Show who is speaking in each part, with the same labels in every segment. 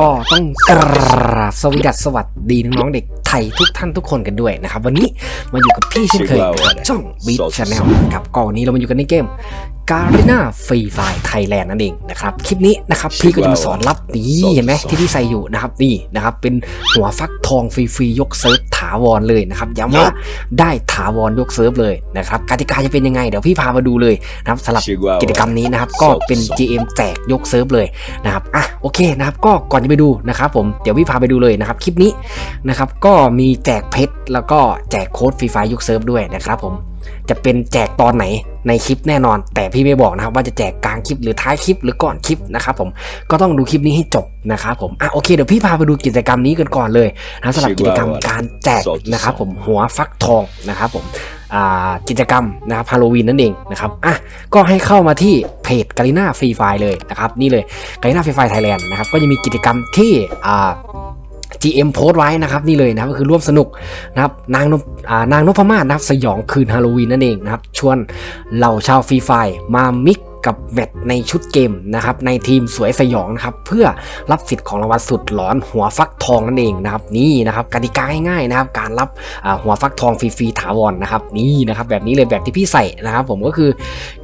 Speaker 1: ก็ต้องกราบสวัสดีสวัสดีน้องๆเด็กไทยทุกท่านทุกคนกันด้วยนะครับ วันนี้มาอยู่กับพี่เช่นเคยช่องบีชแนลครับก่อนนี้เรามาอยู่กันในเกม การีนาฟรีไฟไทยแลนด์นั่นเองนะครับคลิปนี้นะครับพี่ก็จะมาสอนรับนี่
Speaker 2: Salt
Speaker 1: เห็นไหม
Speaker 2: Salt
Speaker 1: ที่พี่ใส่อยู่นะครับนี่นะครับเป็นหัวฟักทองฟรีๆยกเซิร์ฟถาวรเลยนะครับย้ำว่าได้ถาวรยกเซิร์ฟเลยนะครับกติกาจะเป็นยังไงเดี๋ยวพี่พามาดูเลยนะครับสำหรับ
Speaker 2: Chihuahua
Speaker 1: กิจกรรมนี้นะครับก็เป็น GM แจกยกเซิร์ฟเลยนะครับอะโอเคนะครับก็ก่อนจะไปดูนะครับผมเดี๋ยวพี่พาไปดูเลยนะครับคลิปนี้นะครับก็มีแจกเพชรแล้วก็แจกโค้ดฟรีไฟยกเซิร์ฟด้วยนะครับผม จะเป็นแจกตอนไหนในคลิปแน่นอน แต่พี่ไม่บอกนะครับว่าจะแจกกลางคลิปหรือท้ายคลิปหรือก่อนคลิปนะครับผมก็ต้องดูคลิปนี้ให้จบนะครับผมอะโอเคเดี๋ยวพี่พาไปดูกิจกรรมนี้กันก่อนเลยนะครับสำหรับกิจกรรมการแจกนะครับผมหัวฟักทองนะครับผมอ่ากิจกรรมนะครับฮาโลวีนนั่นเองนะครับอะก็ให้เข้ามาที่เพจกาลิน่าฟรีไฟเลยนะครับนี่เลยกาลิน่าฟรีไฟไทยแลนด์นะครับก็จะมีกิจกรรมที่อ่า GM โพสต์ไว้นะครับนี่เลยนะครับก็คือร่วมสนุกนะครับนางนพอ่านางนพมาศนะครับสยองคืนฮาโลวีนนั่นเองนะครับชวนเหล่าชาวฟรีไฟมามิก กับแมตช์ในชุดเกมนะครับในทีมสวยสยองนะครับเพื่อรับสิทธิ์ของรางวัลสุดหลอนหัวฟักทองนั่นเองนะครับนี่นะครับกติกาง่ายๆนะครับการรับหัวฟักทองฟรีๆถาวรนะครับนี่นะครับแบบนี้เลยแบบที่พี่ใส่นะครับผมก็คือ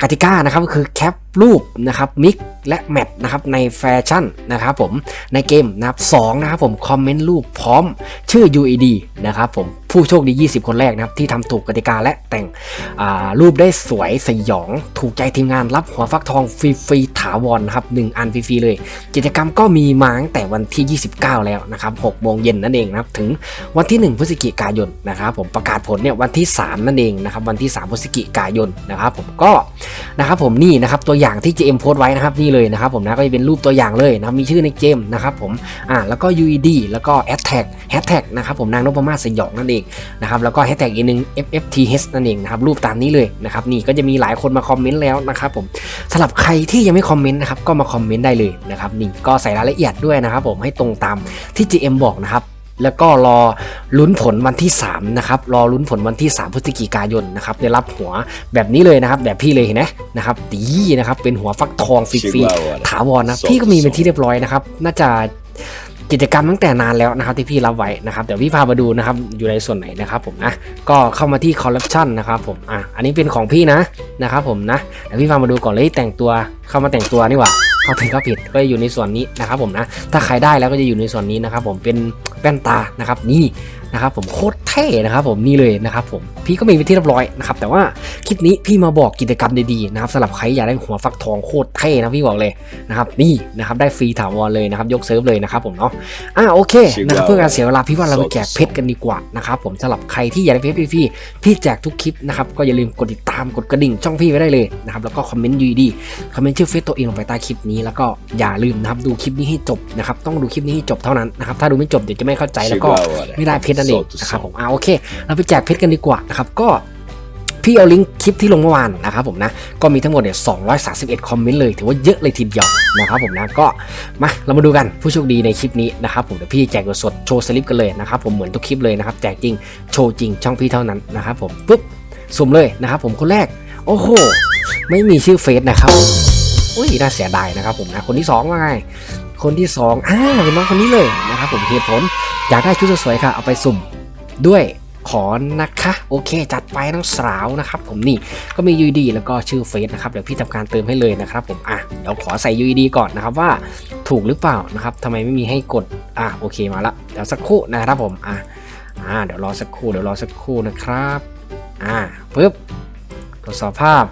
Speaker 1: กติกานะครับก็คือแคปรูปนะครับมิกและแมทนะครับในแฟชั่นนะครับผมในเกมนะครับสองนะครับผมคอมเมนต์รูปพร้อมชื่อ UED นะครับผม ผู้โชคดี 20 คนแรกนะครับที่ทำถูกกติกาและแต่งรูปได้สวยสยอง ถูกใจทีมงานรับหัวฟักทองฟรีๆถาวรนะครับหนึ่งอันฟรีๆเลย กิจกรรมก็มีมาตั้งแต่วันที่ 29 แล้วนะครับ6โมงเย็นนั่นเองนะครับถึงวันที่ 1 พฤศจิกายนนะครับผมประกาศผลเนี่ยวันที่ 3 นั่นเองนะครับวันที่ 3 พฤศจิกายนนะครับผมก็นะครับผมนี่นะครับตัวอย่างที่ GM โพสต์ไว้นะครับนี่เลยนะครับผมนะก็จะเป็นรูปตัวอย่างเลยนะมีชื่อในเกมนะครับผมอ่าแล้วก็ UED แล้วก็ hashtag hashtag นะครับผมนางนพมาศสยองนั่นเองนะครับแล้วก็ hashtag อีกหนึ่ง FFTH นั่นเองนะครับรูปตามนี้เลยนะครับนี่ก็จะมีหลายคนมาคอมเมนต์แล้วนะครับผมสำหรับใครที่ยังไม่คอมเมนต์นะครับก็มาคอมเมนต์ได้เลยนะครับนี่ก็ใส่รายละเอียดด้วยนะครับผมให้ตรงตามที่ GM บอกนะครับแล้วก็รอลุ้นผลวันที่3นะครับรอลุ้นผลวันที่ 3พฤศจิกายนนะครับได้รับหัวแบบนี้เลยนะครับ แบบพี่เลยเห็นไหมนะครับดีนะครับเป็นหัวฟักทองฟรี
Speaker 2: Chihuahua
Speaker 1: ๆถาวรนะพี่ก็มีเป็นที่เรียบร้อยนะครับ น่าจะ กิจกรรมตั้งแต่นานแล้วนะครับที่พี่รับไว้นะครับเดี๋ยวพี่พามาดูนะครับอยู่ในส่วนไหนนะครับผมนะก็เข้ามาที่คอลเลคชันนะครับผมอะอันนี้เป็นของพี่นะนะครับผมนะเดี๋ยวพี่พามาดูก่อนเลยแต่งตัวเข้ามาแต่งตัวนี่หว่าเข้าถึงก็ผิดก็จะอยู่ในส่วนนี้นะครับผมนะถ้าใครได้แล้วก็จะอยู่ในส่วนนี้นะครับผมเป็นแว่นตานะครับนี่ นะครับผมโคตรเท่นะครับผมนี่เลยนะครับผมพี่ก็มีเป็นที่เรียบร้อยนะครับแต่ว่าคลิปนี้พี่มาบอกกิจกรรมดีๆนะครับสำหรับใครอยากได้หัวฟักทองโคตรเท่นะพี่บอกเลยนะครับนี่นะครับได้ฟรีถาวรเลยนะครับยกเซิร์ฟเลยนะครับผมเนาะอะโอเคนะครับเพื่อการเสียเวลาพี่ว่าเราไปแจกเพชรกันดีกว่านะครับผมสำหรับใครที่อยากได้เพชรฟรีๆพี่แจกทุกคลิปนะครับก็อย่าลืมกดติดตามกดกระดิ่งช่องพี่ไว้ได้เลยนะครับแล้วก็คอมเมนต์ยูดีคอมเมนต์ชื่อเฟซตัวเองลงไปใต้คลิปนี้แล้วก็อย่าลืมนะครับดูคลิปนี้ให้จบนะครับต้องดูคลิปนี้ให้จบเท่านั้นนะครับถ้าดูไม่จบเดี๋ยวจะไม่เข้าใจแล้วก็
Speaker 2: Chihuahua
Speaker 1: ไม่ได้เพชรนั่นเอง
Speaker 2: Salt to
Speaker 1: นะครับ
Speaker 2: salt
Speaker 1: ผมอ่าโอเค เราไปแจกเพชรกันดีกว่านะครับก็พี่เอาลิงก์คลิปที่ลงเมื่อวานนะครับผมนะ ก็มีทั้งหมดเนี่ย231 คอมเมนต์เลย ถือว่าเยอะเลยทีเดียวนะครับผมนะ ก็มาเรามาดูกันผู้โชคดีในคลิปนี้นะครับผมเดี๋ยวพี่แจกสดๆโชว์สลิปกันเลยนะครับผมเหมือนทุกคลิปเลยนะครับแจกจริงโชว์จริงช่องพี่เท่านั้นนะครับผมปุ๊บสุ่มเลยนะครับผมคนแรก โอ้โห ไม่มีชื่อเฟซนะครับอุ้ยน่าเสียดายนะครับผมนะคนที่สองว่าไงคนที่สองอ่าเป็นน้องคนนี้เลยนะครับผมเหตุผล อยากได้ชุดสวยๆค่ะ เอาไปสุ่มด้วยขอนะคะ โอเค จัดไปน้องสาวนะครับ ผมนี่ก็มี UID แล้วก็ชื่อเฟซนะครับเดี๋ยวพี่ทำการเติมให้เลยนะครับ ผมอะเดี๋ยวขอใส่ UID ก่อนนะครับว่าถูกหรือเปล่านะครับทำไมไม่มีให้กดอะโอเคมาละเดี๋ยวสักครู่นะครับผมอะอ่าเดี๋ยวรอสักครู่เดี๋ยวรอสักครู่นะครับ อ่าปึ๊บทดสอบภาพ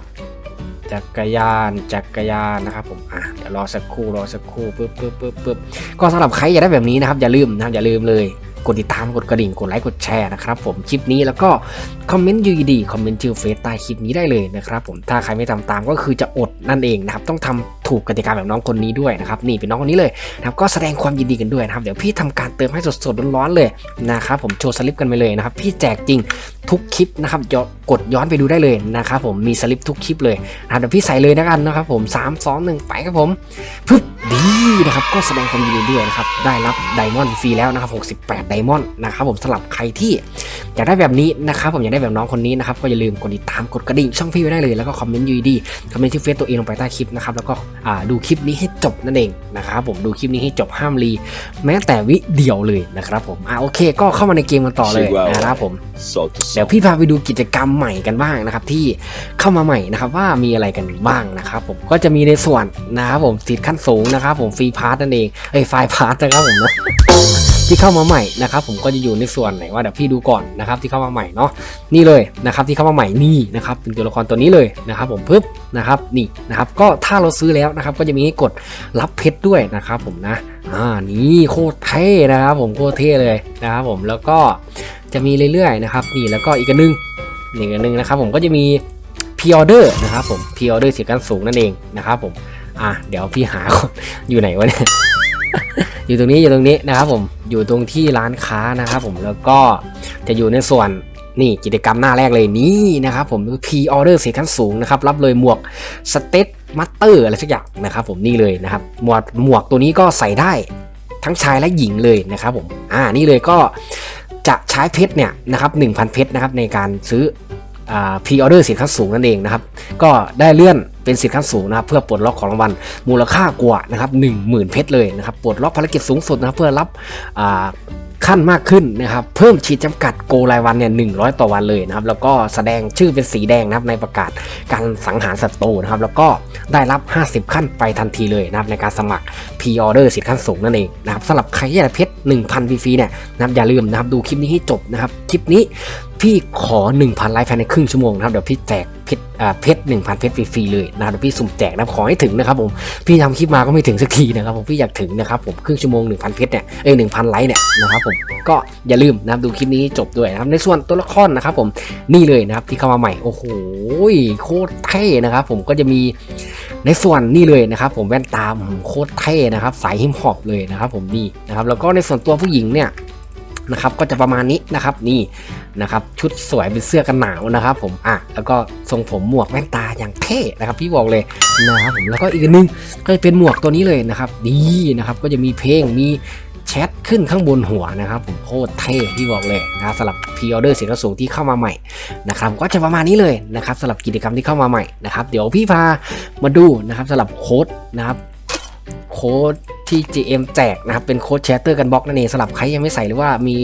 Speaker 1: จักรยานจักรยานนะครับผมอะเดี๋ยวรอสักครู่รอสักครู่ปึ๊บปึ๊บปึ๊บปึ๊บก็สำหรับใครอยากได้แบบนี้นะครับอย่าลืมนะครับอย่าลืมเลยกดติดตามกดกระดิ่งกดไลค์กดแชร์นะครับผมคลิปนี้แล้วก็คอมเมนต์ยูดีคอมเมนต์ชื่อเฟซใต้คลิปนี้ได้เลยนะครับผมถ้าใครไม่ทำตามก็คือจะอดนั่นเองนะครับต้องทำ ถูกกติกาแบบน้องคนนี้ด้วยนะครับนี่เป็นน้องคนนี้เลยนะครับก็แสดงความยินดีกันด้วยนะครับเดี๋ยวพี่ทำการเติมให้สดๆร้อนๆเลยนะครับผมโชว์สลิปกันไปเลยนะครับพี่แจกจริงทุกคลิปนะครับกดย้อนไปดูได้เลยนะครับผมมีสลิปทุกคลิปเลยนะเดี๋ยวพี่ใส่เลยนะกันนะครับผม3 2 1 ไปครับผมปึ๊บดีนะครับก็แสดงความยินดีด้วยนะครับได้รับไดมอนด์ฟรีแล้วนะครับ68ไดมอนด์นะครับผมสำหรับใครที่อยากได้แบบนี้นะครับผมอยากได้แบบน้องคนนี้นะครับก็อย่าลืมกดติดตามกดกระดิ่งช่องพี่ไว้ได้เลยแล้วก็คอมเมนต์ยูดีคอมเมนต์ที่เฟซตัวเองลงไปใต้คลิปนะครับแล้วก็ดูคลิปนี้ให้จบนั่นเองนะครับผมดูคลิปนี้ให้จบห้ามรี แม้แต่วิเดียวเลยนะครับผมอ่าโอเค ก็เข้ามาในเกมกันต่อเลยนะครับผม
Speaker 2: Solta o
Speaker 1: เดี๋ยว
Speaker 2: som.
Speaker 1: พี่พาไปดูกิจกรรมใหม่กันบ้างนะครับที่เข้ามาใหม่นะครับว่ามีอะไรกันบ้างนะครับผมก็จะมีในส่วนนะครับผมสิทธิ์ขั้นสูงนะครับผมฟรีพาร์ทนั่นเองเอ้ยไฟล์พาร์ทนะครับผมนะ ที่เข้ามาใหม่นะครับผมก็จะอยู่ในส่วนไหนว่าเดี๋ยวพี่ดูก่อนนะครับที่เข้ามาใหม่เนาะนี่เลยนะครับที่เข้ามาใหม่นี่นะครับเป็นตัวละครตัวนี้เลยนะครับผมปึ๊บนะครับนี่นะครับก็ถ้าเราซื้อแล้วนะครับก็จะมีให้กดรับเพชรด้วยนะครับผมนะอ่านี่โคตรเท่นะครับผมโคตรเท่เลยนะครับผมแล้วก็จะมีเรื่อยๆนะครับนี่แล้วก็อีกอันนึงอีกอันนึงนะครับผมก็จะมีพีออเดอร์นะครับผมพีออเดอร์เสียการสูงนั่นเองนะครับผมอะเดี๋ยวพี่หาอยู่ไหนวะเนี่ย อยู่ตรงนี้อยู่ตรงนี้นะครับผมอยู่ตรงที่ร้านค้านะครับผมแล้วก็จะอยู่ในส่วนนี่กิจกรรมหน้าแรกเลยนี่นะครับผมพ r ออเดอร์เสียขั้นสูงนะครับรับเลยหมวกสเตตมัตเตอร์อะไรสักอย่างนะครับผมนี่เลยนะครับหมวกหมวกตัวนี้ก็ใส่ได้ทั้งชายและหญิงเลยนะครับผมอ่านี่เลยก็จะใช้เพชรเนี่ยนะครับ1,000 เพชรนะครับในการซื้อ พรีออเดอร์สินค้าสูงนั่นเองนะครับ ก็ได้เลื่อนเป็นสินค้าสูงนะครับ เพื่อปลดล็อกของรางวัลมูลค่ากว่านะครับ1 0,000เพชรเลยนะครับปลดล็อกภารกิจสูงสุดนะครับเพื่อรับขั้นมากขึ้นนะครับเพิ่มขีดจำกัดโกรายวันเนี่ย100ต่อวันเลยนะครับแล้วก็แสดงชื่อเป็นสีแดงนะครับในประกาศการสังหารศัตรูนะครับแล้วก็ได้รับ 50 ขั้นไปทันทีเลยนะครับในการสมัครพ r ออเดอร์สิทธิ์ขั้นสูงนั่นเองนะครับสำหรับใครที่อยากเพชร1,000ฟรีๆเนี่ยนะครับอย่าลืมนะครับดูคลิปนี้ให้จบนะครับคลิปนี้ พี่ขอ 1,000 ไลค์ภายในครึ่งชั่วโมงนะครับเดี๋ยวพี่แจกเพชรอ่าเพชร1,000เพชรฟรีๆเลยนะครับเดี๋ยวพี่สุ่มแจกนะครับขอให้ถึงนะครับผมพี่ทำคลิปมาก็ไม่ถึงสักทีนะครับผมพี่อยากถึงนะครับผมครึ่งชั่วโมง 1,000เพชรเนี่ยเอ้ย1,000ไลค์เนี่ยนะครับผมก็อย่าลืมนะครับดูคลิปนี้จบด้วยนะครับในส่วนตัวละครนะครับผมนี่เลยนะครับที่เข้ามาใหม่โอ้โหโคตรเท่นะครับผมก็จะมีในส่วนนี่เลยนะครับผมแว่นตาโคตรเท่นะครับสายฮิมฮอปเลยนะครับผมนี่นะครับแล้วก็ในส่วนตัวผู้หญิงเนี่ย นะครับก็จะประมาณนี้นะครับนี่นะครับชุดสวยเป็นเสื้อกันหนาวนะครับ ผมอะแล้วก็ทรงผมหมวกแว่นตาอย่างเท่นะครับ พี่บอกเลยนะครับผมแล้วก็อีกนึงก็จะเป็นหมวกตัวนี้เลยนะครับนี่นะครับก็จะมีเพลงมีแชทขึ้นข้างบนหัวนะครับ ผมโคตรเท่พี่บอกเลยนะครับสำหรับพ r ออเดอร์สินค้าสูงที่เข้ามาใหม่นะครับก็จะประมาณนี้เลยนะครับสำหรับกิจกรรมที่เข้ามาใหม่นะครับเดี๋ยวพี่พามาดูนะครับสำหรับโค้ดนะครับ โค้ดที่ GM แจกนะครับเป็นโค้ดแชทเตอร์กันบล็อกนั่นเองสำหรับใครยังไม่ใส่หรือว่ามี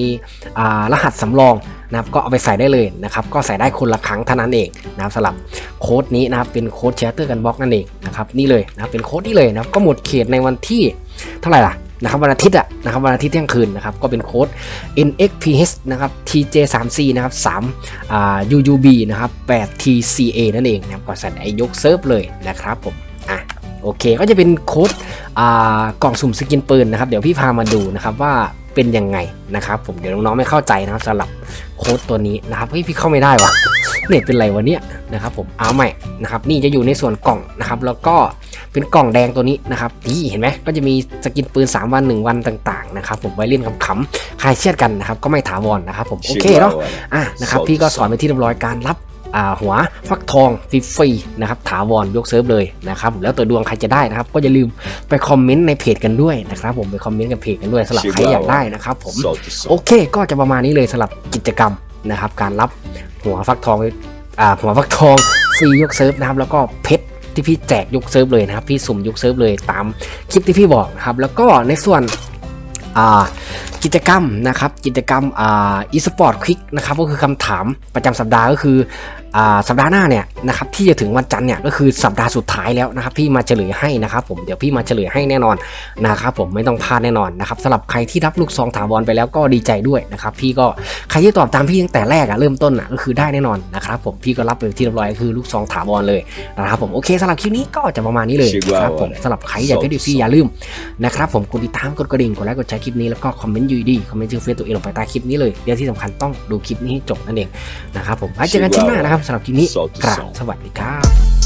Speaker 1: ารหัสสำรองนะครับก็เอาไปใส่ได้เลยนะครับก็ใส่ได้คนละครั้งเท่านั้นเองนะครับสำหรับโค้ดนี้นะครับเป็นโค้ดแชทเตอร์กันบล็อกนั่นเองนะครับนี่เลยนะเป็นโค้ดนี้เลยนะก็หมดเขตในวันที่เท่าไหร่ล่ะนะครับวันอาทิตย์อะนะครับวันอาทิตย์เที่ยงคืนนะครับก็เป็นโค้ด NXPH นะครับ TJ3C นะครับ3อ่า UUB นะครับ 8TCA นั่นเองนะครับก็ใส่ไอยกเซิร์ฟเลยนะครับผมอะโอเคก็จะเป็นโค้ด กล่องสุ่มสกินปืนนะครับเดี๋ยวพี่พามาดูนะครับว่าเป็นยังไงนะครับผมเดี๋ยวน้องๆไม่เข้าใจนะครับสำหรับโค้ดตัวนี้นะครับเฮ้ยพี่เข้าไม่ได้วะเน็ตเป็นไรวะเนี่ยนะครับผมเอาใหม่นะครับนี่จะอยู่ในส่วนกล่องนะครับแล้วก็เป็นกล่องแดงตัวนี้นะครับนี่เห็นไหมก็จะมีสกินปืน 3 วัน 1 วันต่างๆนะครับผมไว้เล่นขำๆคลายเครียดกันนะครับก็ไม่ถาวรนะครับผมโอเคเนาะ
Speaker 2: Chihuahua.
Speaker 1: อะนะครับพี่ก็สอนไปที่เรียบร้อยการรับอ่า หัวฟักทองฟรีๆนะครับถาวรยกเซิร์ฟเลยนะครับผมแล้วตัวดวงใครจะได้นะครับ ก็อย่าลืมไปคอมเมนต์ในเพจกันด้วยนะครับผมไปคอมเมนต์กันเพจกันด้วยสำหรับใครอยากได้นะครับผม
Speaker 2: Solta o
Speaker 1: โอ
Speaker 2: som.
Speaker 1: เค ก็จะประมาณนี้เลยสำหรับกิจกรรมนะครับ การรับหัวฟักทองอ่าหัวฟักทองฟรียกเซิร์ฟนะครับแล้วก็เพชรที่พี่แจกยกเซิร์ฟเลยนะครับพี่สุ่มยกเซิร์ฟเลยตามคลิปที่พี่บอกนะครับแล้วก็ในส่วนอ่ากิจกรรมนะครับกิจกรรมอ่าอีสปอร์ตควิกนะครับก็คือคำถามประจำสัปดาห์ก็คืออ่าสัปดาห์หน้าเนี่ยนะครับที่จะถึงวันจันทร์เนี่ยก็คือสัปดาห์สุดท้ายแล้วนะครับพี่มาเฉลยให้นะครับผมเดี๋ยวพี่มาเฉลยให้แน่นอนนะครับผมไม่ต้องพลาดแน่นอนนะครับสำหรับใครที่รับลูกซองถาวรไปแล้วก็ดีใจด้วยนะครับพี่ก็ใครที่ตอบตามพี่ตั้งแต่แรกอะเริ่มต้นอะก็คือได้แน่นอนนะครับผมพี่ก็รับไปที่เรียบร้อยคือลูกซองถาวรเลยนะครับผมโอเคสำหรับคลิปนี้ก็จะประมาณนี้เลยนะครับผมสำหรับใครอยากได้ดีฟรีอย่าลืมนะครับผมกดติดตามกดกระดิ่งกดไลค์กดแชร์คลิปนี้แล้วก็คอมเมนต์ยูดีคอมเมนต์ชื่อเฟซตัวเองลงไปใต้คลิปนี้เลยเดี๋ยวที่สำคัญต้องดูคลิปนี้ให้จบนั่นเองนะครับผมไว้เจอกันคลิปหน้านะครับสำหรับคลิปนี้กราบสวัสดีครับ